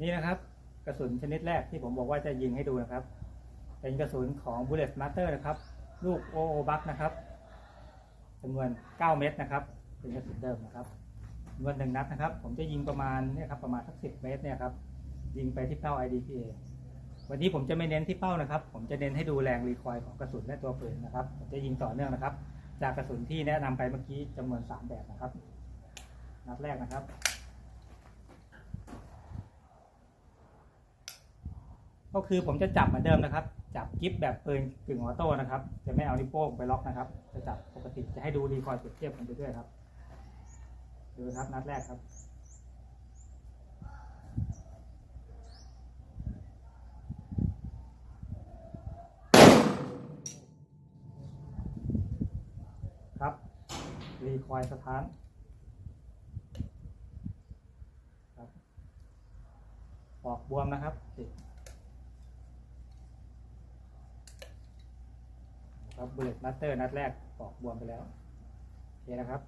นี่นะครับกระสุนชนิดแรกที่ผมบอกว่าจะยิงให้ดูนะครับ เป็นกระสุนของ Bullet Master นะครับ ลูก o o Buck นะครับจำนวน 9 เม็ดนะครับ เป็นกระสุนเดิมนะครับจำนวนหนึ่งนัดนะครับ ผมจะยิงประมาณเนี่ยครับประมาณสักสิเมตรเนี่ยครับยิงไปที่เป้า IDPA วันนี้ผมจะไม่เน้นที่เป้านะครับ ผมจะเน้นให้ดูแรงรีคอยของกระสุนและตัวปืนนะครับ ผมจะยิงต่อเนื่องนะครับ จากกระสุนที่แนะนำไปเมื่อกี้จำนวน 3 แบบนะครับ นัดแรกนะครับ ก็คือผมจะจับเหมือนเดิมนะครับ จับกิฟแบบปืนกึ่งออโต้นะครับ จะไม่เอานิ้วโป้งไปล็อกนะครับ จะจับปกติจะให้ดูรีคอยเปรียบเทียบกันไปด้วยครับ ดูครับนัดแรกครับ ครับรีคอยสถานครับปอกบวมนะครับติด ครับบุลเลตมาสเตอร์นัดแรกปอกบวมไปแล้วโอเคนะครับ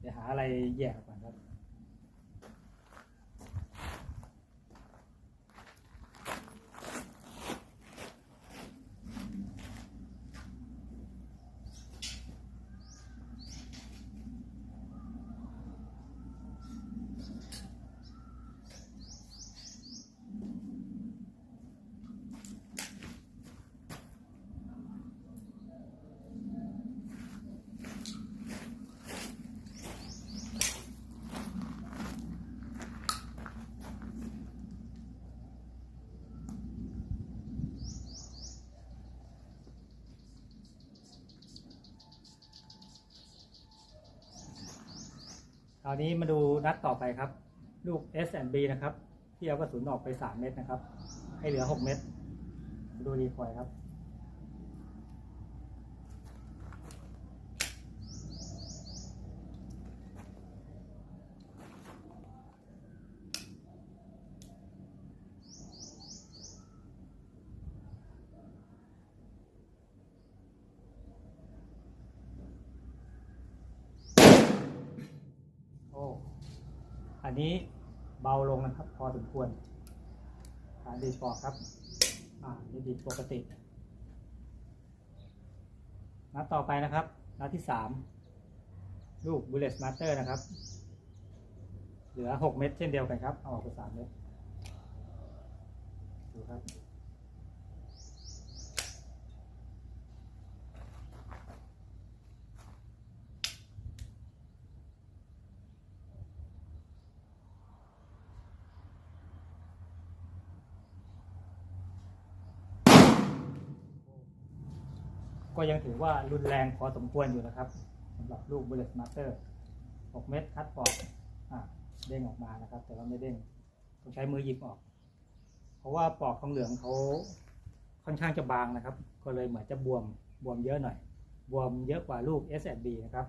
เดี๋ยวหาอะไรแยกกก่อนครับ คราวนี้มาดูนัดต่อไปครับ ลูก S B นะครับ ที่เอากระสุนออกไป 3 เม็ดนะครับ ให้เหลือ 6 เม็ดดูดีคอยครับ โอ้ อันนี้เบาลงนะครับ พอสมควรฐานดีดปอครับ อ่านี่ดีดปกติ นัดต่อไปนะครับ นัดที่สามลูก Bullet Master นะครับ เหลือหกเม็ดเช่นเดียวกันครับ เอาออกไปสามเม็ดดูครับ ก็ยังถือว่ารุนแรงพอสมควรอยู่นะครับสำหรับลูก Bullet Master 6 เม็ดคัดปอกเด้งออกมานะครับ แต่ว่าไม่เด้งต้องใช้มือหยิบออก เพราะว่าปอกทองเหลืองเขาค่อนข้างจะบางนะครับ ก็เลยเหมือนจะบวมบวมเยอะหน่อย บวมเยอะกว่าลูก S B นะครับ